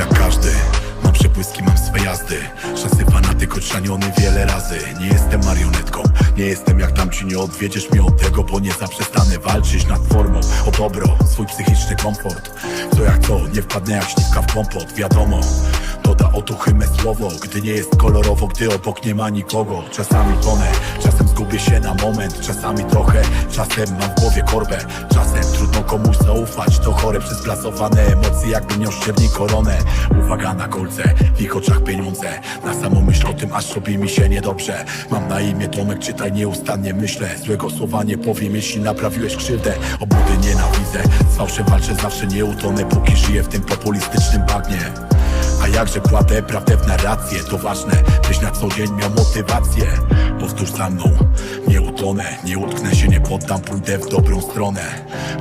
Jak każdy. Mam przepłyski, mam swe jazdy. Szasy fanatyk odszaniony wiele razy. Nie jestem marionetką, nie jestem jak tamci. Nie odwiedziesz mnie od tego, bo nie zaprzestanę walczyć nad formą. O dobro, swój psychiczny komfort. Co jak to, nie wpadnę jak śliwka w kompot Wiadomo, doda otuchymę słowo. Gdy nie jest kolorowo, gdy obok nie ma nikogo. Czasami tonę, czasem zgubię się na moment. Czasami trochę, czasem mam w głowie korbę. Czasem trudno komuś zaufać To chore przezplasowane emocje jakby miał ścierni koronę. Uwaga na kolce, w ich oczach pieniądze. Na samą myśl o tym aż robi mi się niedobrze. Mam na imię Tomek, czytaj nieustannie myślę. Złego słowa nie powiem, jeśli naprawiłeś krzywdę. Obłudy nienawidzę, z fałszem walczę zawsze nie utonę Póki żyję w tym populistycznym bagnie jakże kładę prawdę w narrację To ważne, byś na co dzień miał motywację. Powtórz za mną, nie utonę Nie utknę się, nie poddam, pójdę w dobrą stronę.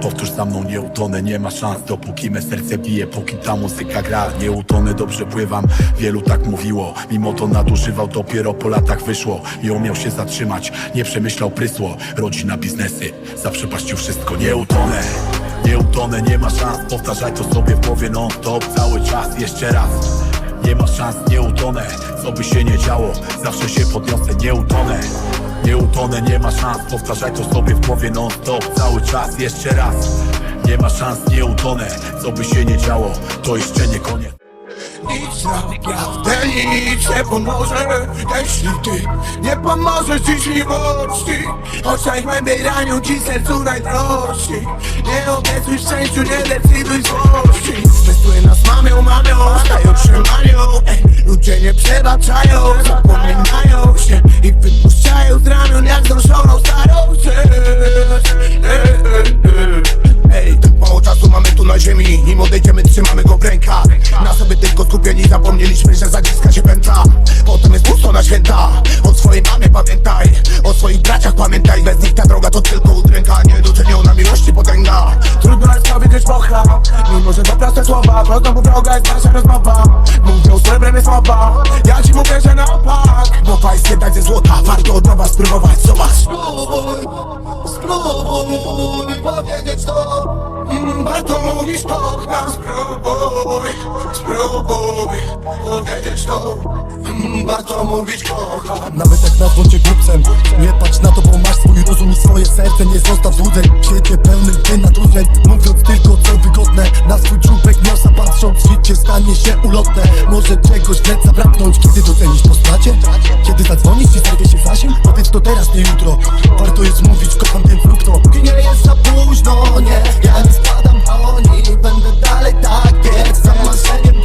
Powtórz za mną, nie utonę, nie ma szans Dopóki me serce bije, póki ta muzyka gra. Nie utonę, dobrze pływam, wielu tak mówiło. Mimo to nadużywał, dopiero po latach wyszło Nie umiał się zatrzymać, nie przemyślał prysło Rodzina, biznesy, zaprzepaścił wszystko Nie utonę nie utonę, nie ma szans. Powtarzaj to sobie w głowie non stop Cały czas, jeszcze raz. Nie ma szans, nie utonę Co by się nie działo, zawsze się podniosę Nie utonę, nie utonę, nie ma szans. Powtarzaj to sobie w głowie non stop Cały czas, jeszcze raz. Nie ma szans, nie utonę Co by się nie działo, to jeszcze nie koniec Nic naprawdę nic nie pomoże Jeśli ty nie pomożesz dziś miłości Oczaj głębiej ranią ci sercu najdrożsi Nie obiecuj szczęściu, nie decyduj złości Testuję nas mamią, mamią, stają trzymanią Ludzie nie przebaczają, słowa Prosto mu droga jest nasza rozmowa. Mówią, srebrem jest słaba Ja ci mówię, że na opak. Mowa jest jednak ze złota Warto od nowa spróbować, zobacz. Spróbuj, spróbuj powiedzieć to. Mm, Warto mówić kocham Spróbuj, spróbuj powiedzieć to. Mm, Warto mówić kocham Nawet jak nazwą cię głupcem Nie patrz na to, bo masz swój rozum i swoje serce. Nie zostaw złudzeń. Świecie stanie się ulotne Może czegoś wnet zabraknąć Kiedy docenisz postacie? Kiedy zadzwonisz i zerwie się zasięg? Powiedz to teraz, nie jutro Warto jest mówić, kocham ten frukto Póki nie jest za późno, nie Ja nie spadam broni Będę dalej tak biec Za marzeniem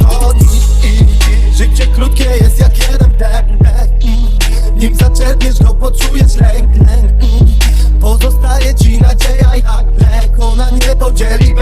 Życie krótkie jest jak jeden mm. Nim zaczerpniesz go, poczujesz lęk, lęk. Pozostaje ci nadzieja jak lek Ona nie podzieli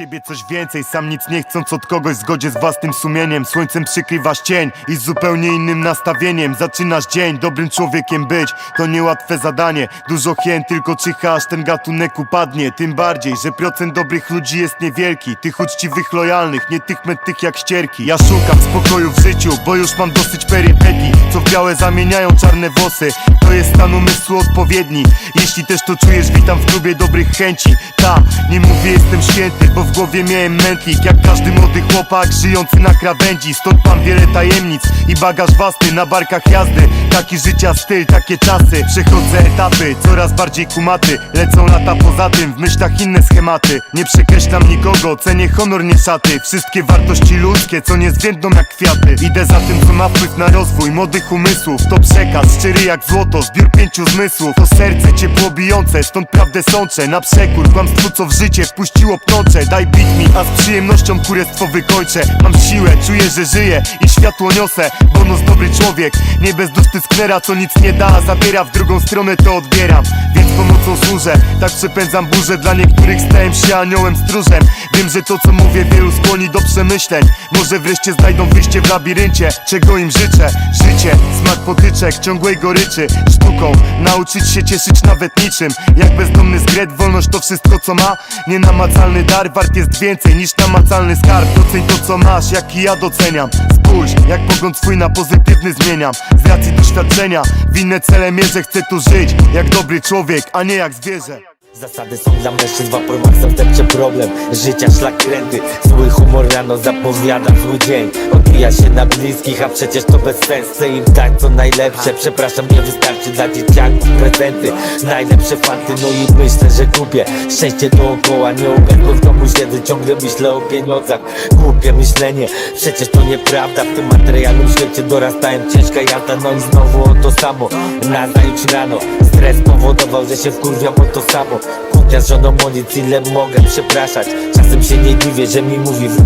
siebie coś więcej, sam nic nie chcąc od kogoś w zgodzie z własnym sumieniem. Słońcem przykrywasz cień i z zupełnie innym nastawieniem. Zaczynasz dzień, dobrym człowiekiem być, to niełatwe zadanie. Dużo hien, tylko czyha, aż ten gatunek upadnie. Tym bardziej, że procent dobrych ludzi jest niewielki. Tych uczciwych, lojalnych, nie tych mętych jak ścierki. Ja szukam spokoju w życiu, bo już mam dosyć perypetii Co w białe zamieniają czarne włosy. To jest stan umysłu odpowiedni. Jeśli też to czujesz, witam w klubie dobrych chęci. Ta, nie mówię jestem święty, bo w głowie miałem mętlik Jak każdy młody chłopak żyjący na krawędzi. Stąd mam wiele tajemnic i bagaż wasty na barkach jazdy. Taki życia styl, takie czasy. Przechodzę etapy, coraz bardziej kumaty. Lecą lata poza tym, w myślach inne schematy. Nie przekreślam nikogo, cenię honor, nie szaty. Wszystkie wartości ludzkie, co niezwiędną jak kwiaty. Idę za tym, co ma wpływ na rozwój młodych umysłów. To przekaz, szczery jak złoto, zbiór pięciu zmysłów. To serce ciepło bijące, stąd prawdę sączę. Na przekór, kłamstwu co w życie wpuściło pnącze Daj bit mi, a z przyjemnością kurestwo wykończę. Mam siłę, czuję, że żyję i światło niosę. Bonus dobry człowiek, nie bez dusty sknera Co nic nie da, a zabiera. W drugą stronę to odbieram Więc pomocą służę, tak przepędzam burzę Dla niektórych stałem się aniołem stróżem. Wiem, że to co mówię wielu skłoni do przemyśleń. Może wreszcie znajdą wyjście w labiryncie. Czego im życzę? Życie, smak potyczek, ciągłej goryczy. Sztuką, nauczyć się cieszyć nawet niczym. Jak bezdomny zgret, wolność to wszystko co ma. Nienamacalny dar jest więcej niż namacalny skarb. Doceń to co masz, jak i ja doceniam. Spójrz, jak pogląd swój na pozytywny zmieniam. Z racji doświadczenia, w inne cele mierzę Chcę tu żyć, jak dobry człowiek, a nie jak zwierzę Zasady są dla mężczyzn, wapor ma zastępczy problem. Życia szlak kręty, zły humor rano zapowiada zły dzień. Odbija się na bliskich, a przecież to bez sensu. Chcę im dać co najlepsze, przepraszam nie wystarczy dla dzieciaków prezenty. Najlepsze fanty, no i myślę, że kupię. Szczęście dookoła, nie ogarnę w domu siedzę Ciągle myślę o pieniądzach, głupie myślenie Przecież to nieprawda, w tym materialnym świecie dorastałem ciężka jazda No i znowu o to samo, nazajutrz rano Stres powodował, że się wkurwiam o to samo Kłótnia z żoną o nic, ile mogę przepraszać. Czasem się nie dziwię, że mi mówi w...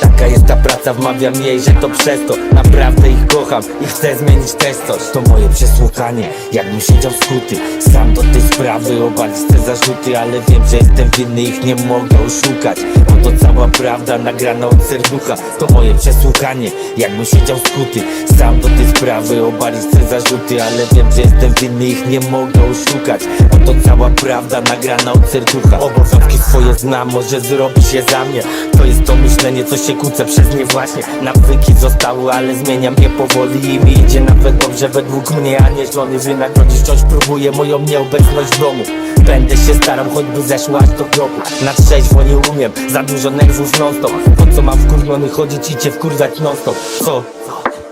Taka jest ta praca, wmawiam jej, że to przez to. Naprawdę ich kocham i chcę zmienić też coś. To moje przesłuchanie, jakbym siedział skuty. Sam do tej sprawy obalić te zarzuty Ale wiem, że jestem winny, ich nie mogę oszukać Oto cała prawda nagrana od serducha. To moje przesłuchanie, jakbym siedział skuty. Sam do tej sprawy obalić te zarzuty Ale wiem, że jestem winny, ich nie mogę oszukać. Oto cała prawda nagrana od serducha. Obowiązki swoje znam, może zrobić je za mnie. To jest to myślenie, co się kłócę przez nie właśnie. Nawyki zostały, ale zmieniam je powoli I mi idzie nawet dobrze według mnie, a nie żony. Wynagrodzić wciąż próbuję moją nieobecność w domu Będę się starał, choćby zeszła aż do grobu. Na trzeźwo nie umiem, za dużo nerwów non stop Po co mam wkurwiony chodzić i cię wkurwiać non stop Co?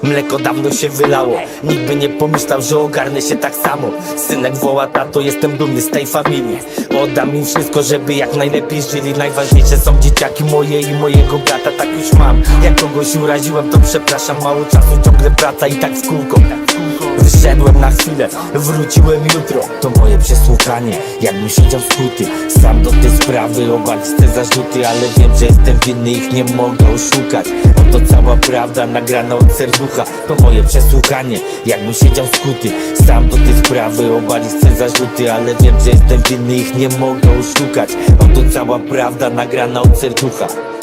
Mleko dawno się wylało. Nikt by nie pomyślał, że ogarnę się tak samo. Synek woła tato, jestem dumny z tej familii. Oddam im wszystko, żeby jak najlepiej żyli. Najważniejsze są dzieciaki moje i mojego brata. Tak już mam, jak kogoś uraziłem to przepraszam. Mało czasu, ciągle praca i tak w kółko Wyszedłem na chwilę, wróciłem jutro. To moje przesłuchanie, jakbym siedział skuty Sam do tej sprawy obalić te zarzuty Ale wiem, że jestem winny, ich nie mogę oszukać. Oto cała prawda nagrana od serducha. To moje przesłuchanie, jakbym siedział skuty Sam do tej sprawy obalić te zarzuty Ale wiem, że jestem winny, ich nie mogę oszukać. Oto cała prawda nagrana od serducha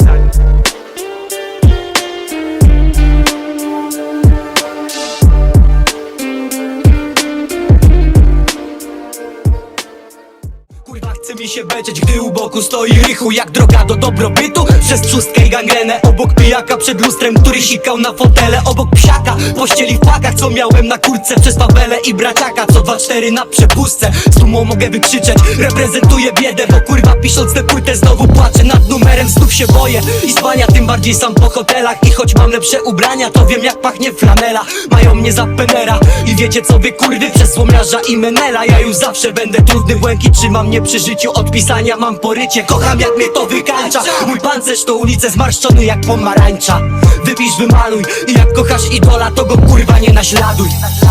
się beczeć, gdy u boku stoi rychu Jak droga do dobrobytu, przez trzustkę i gangrenę Obok pijaka przed lustrem, który sikał na fotele. Obok psiaka, pościeli w płakach, co miałem na kurce Przez tabelę i braciaka, co dwa cztery na przepustce. Z dumą mogę wykrzyczeć, reprezentuję biedę Bo kurwa pisząc tę płytę znowu płaczę. Nad numerem Znów się boję i spania tym bardziej sam po hotelach. I choć mam lepsze ubrania, to wiem jak pachnie flanela. Mają mnie za penera i wiecie co wy kurwy Przez słomiarza i menela. Ja już zawsze będę trudny, błękit trzyma mnie przy życiu Od pisania mam porycie, kocham jak mnie to wykańcza. Mój pancerz to ulice zmarszczony jak pomarańcza. Wypisz, wymaluj i jak kochasz idola To go kurwa nie naśladuj.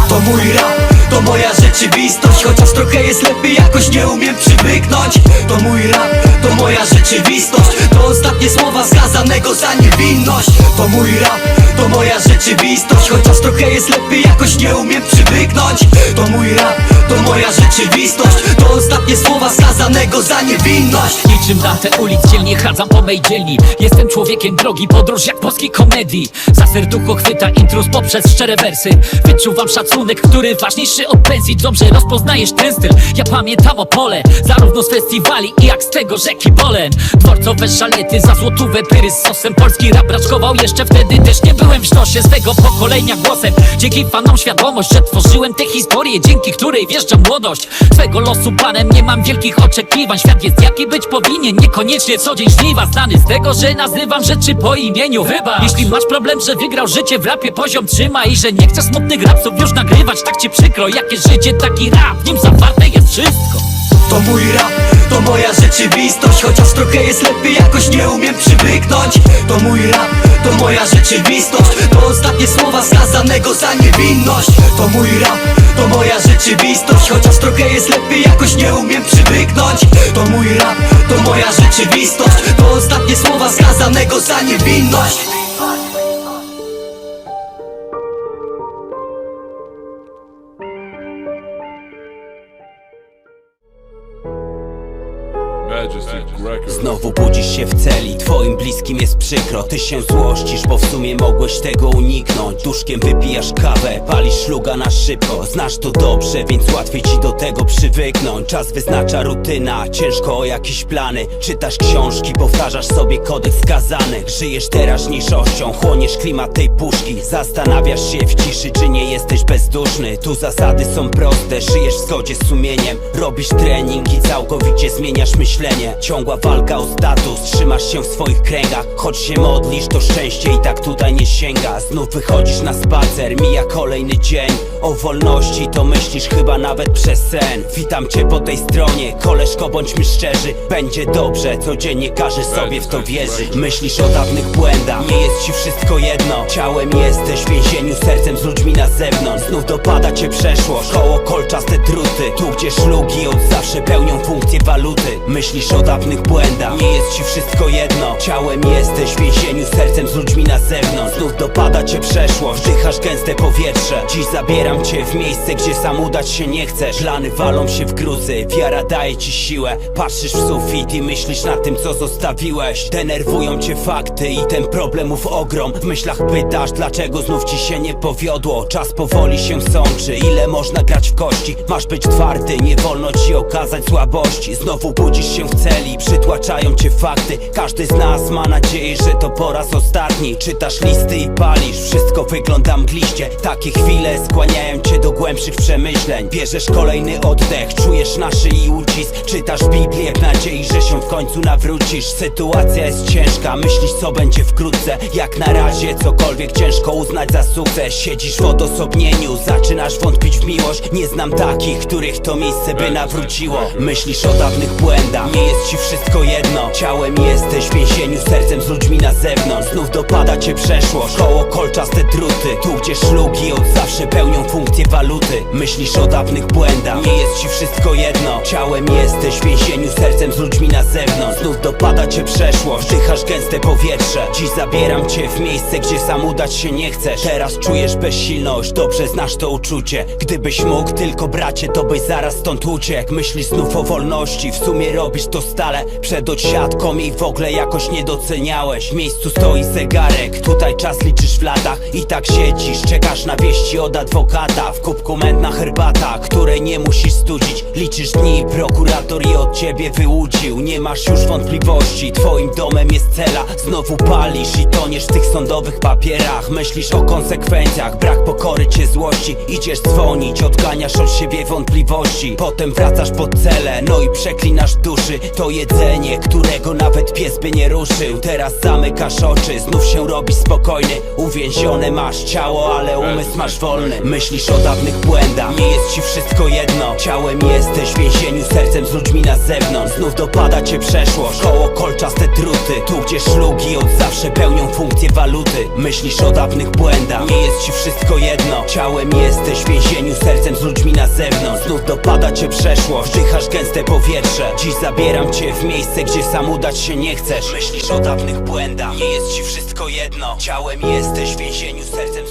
To mój rap, to moja rzeczywistość Chociaż trochę jest lepiej, jakoś nie umiem przywyknąć. To mój rap, to moja rzeczywistość To ostatnie słowa skazanego za niewinność. To mój rap, to moja rzeczywistość Chociaż trochę jest lepiej, jakoś nie umiem przywyknąć. To mój rap, to moja rzeczywistość To ostatnie słowa skazanego za niewinność. Niczym na te ulic dzielnie chadzam po mej dzielni. Jestem człowiekiem drogi, podróż jak polskiej komedii. Za serducho chwyta intruz poprzez szczere wersy. Wyczuwam szacunek, który ważniejszy od pensji Dobrze rozpoznajesz ten styl, ja pamiętam Opole Zarówno z festiwali i jak z tego rzeki Bolen Dworcowe szalety za złotówę pyry z sosem. Polski rap raczkował jeszcze wtedy też nie byłem w sztosie swego pokolenia głosem. Dzięki fanom świadomość, że tworzyłem tę historię Dzięki której wjeżdżam młodość. Swego losu panem nie mam wielkich oczekiwań. Świat jest jaki być powinien, niekoniecznie co dzień żniwa Znany z tego, że nazywam rzeczy po imieniu Wybacz. Jeśli masz problem, że wygrał życie w rapie poziom trzyma I że nie chcesz smutnych rapsów już nagrywać Tak ci przykro, jakie życie, taki rap W nim zawarte jest wszystko. To mój rap, to moja rzeczywistość Chociaż trochę jest lepiej, jakoś nie umiem przywyknąć. To mój rap, to moja rzeczywistość To ostatnie słowa skazanego za niewinność. To mój rap, to moja rzeczywistość Chociaż trochę jest lepiej, jakoś nie umiem przywyknąć. To mój rap, to moja rzeczywistość To ostatnie słowa skazanego za niewinność Znowu budzisz się w celi, twoim bliskim jest przykro. Ty się złościsz, bo w sumie mogłeś tego uniknąć. Duszkiem wypijasz kawę, palisz szluga na szybko. Znasz to dobrze, więc łatwiej ci do tego przywyknąć. Czas wyznacza rutyna, ciężko o jakieś plany. Czytasz książki, powtarzasz sobie kodeks skazanych Żyjesz teraźniejszością, chłoniesz klimat tej puszki. Zastanawiasz się w ciszy, czy nie jesteś bezduszny. Tu zasady są proste, żyjesz w zgodzie z sumieniem. Robisz trening i całkowicie zmieniasz myślenie. Ciągła walka o status, trzymasz się w swoich kręgach Choć się modlisz, to szczęście i tak tutaj nie sięga. Znów wychodzisz na spacer, mija kolejny dzień. O wolności to myślisz chyba nawet przez sen. Witam cię po tej stronie, koleżko bądźmy szczerzy. Będzie dobrze, codziennie każdy sobie w to wierzy. Myślisz o dawnych błędach, nie jest ci wszystko jedno. Ciałem jesteś w więzieniu, sercem z ludźmi na zewnątrz. Znów dopada cię przeszłość, koło kolczaste druty Tu gdzie szlugi od zawsze pełnią funkcję waluty. Myślisz o dawnych błędach, nie jest ci wszystko jedno. Ciałem jesteś w więzieniu, sercem z ludźmi na zewnątrz. Znów dopada cię przeszłość, wdychasz gęste powietrze. Dziś zabieram cię w miejsce, gdzie sam udać się nie chcesz. Plany walą się w gruzy, wiara daje ci siłę. Patrzysz w sufit i myślisz na tym, co zostawiłeś. Denerwują cię fakty i ten problemów ogrom. W myślach pytasz, dlaczego znów ci się nie powiodło. Czas powoli się sączy, ile można grać w kości? Masz być twardy, nie wolno ci okazać słabości. Znowu budzisz się w celi, przytłaczają cię fakty. Każdy z nas ma nadzieję, że to po raz ostatni Czytasz listy i palisz, wszystko wygląda mgliście. Takie chwile skłaniają cię do głębszych przemyśleń. Bierzesz kolejny oddech, czujesz na szyi ucisk. Czytasz Biblię w nadziei, że się w końcu nawrócisz. Sytuacja jest ciężka, myślisz co będzie wkrótce. Jak na razie cokolwiek ciężko uznać za sukces. Siedzisz w odosobnieniu, zaczynasz wątpić w miłość. Nie znam takich, których to miejsce by nawróciło. Myślisz o dawnych błędach, nie jest ci wszystko jedno Ciałem jesteś w więzieniu, sercem z ludźmi na zewnątrz. Znów dopada cię przeszłość, koło kolczaste druty. Tu gdzie szlugi od zawsze pełnią funkcję waluty. Myślisz o dawnych błędach, nie jest ci wszystko jedno. Ciałem jesteś w więzieniu, sercem z ludźmi na zewnątrz. Znów dopada cię przeszłość, wdychasz gęste powietrze. Dziś zabieram cię w miejsce, gdzie sam udać się nie chcesz. Teraz czujesz bezsilność, dobrze znasz to uczucie. Gdybyś mógł tylko bracie, to byś zaraz stąd uciekł. Myślisz znów o wolności, w sumie robisz to stale. Przed odsiadką jej w ogóle jakoś nie doceniałeś. W miejscu stoi zegarek, tutaj czas liczysz w latach I tak siedzisz, czekasz na wieści od adwokata W kubku mętna herbata, której nie musisz studzić. Liczysz dni, prokurator je od ciebie wyłudził. Nie masz już wątpliwości, twoim domem jest cela. Znowu palisz i toniesz w tych sądowych papierach. Myślisz o konsekwencjach, brak pokory cię złości. Idziesz dzwonić, odganiasz od siebie wątpliwości. Potem wracasz pod cele, no i przeklinasz duszy. To jedzenie, którego nawet pies by nie ruszył. Teraz zamykasz oczy, znów się robi spokojny. Uwięzione masz ciało, ale umysł masz wolny. Myślisz o dawnych błędach, nie jest ci wszystko jedno. Ciałem jesteś w więzieniu, sercem z ludźmi na zewnątrz. Znów dopada cię przeszłość, koło kolczaste druty. Tu gdzie szlugi od zawsze pełnią funkcję waluty. Myślisz o dawnych błędach, nie jest ci wszystko jedno. Ciałem jesteś w więzieniu, sercem z ludźmi na zewnątrz. Znów dopada cię przeszłość, wdychasz gęste powietrze. Dziś zabieram cię w miejsce, gdzie sam udać się nie chcesz? Myślisz o dawnych błędach, nie jest ci wszystko jedno. Ciałem jesteś w więzieniu, sercem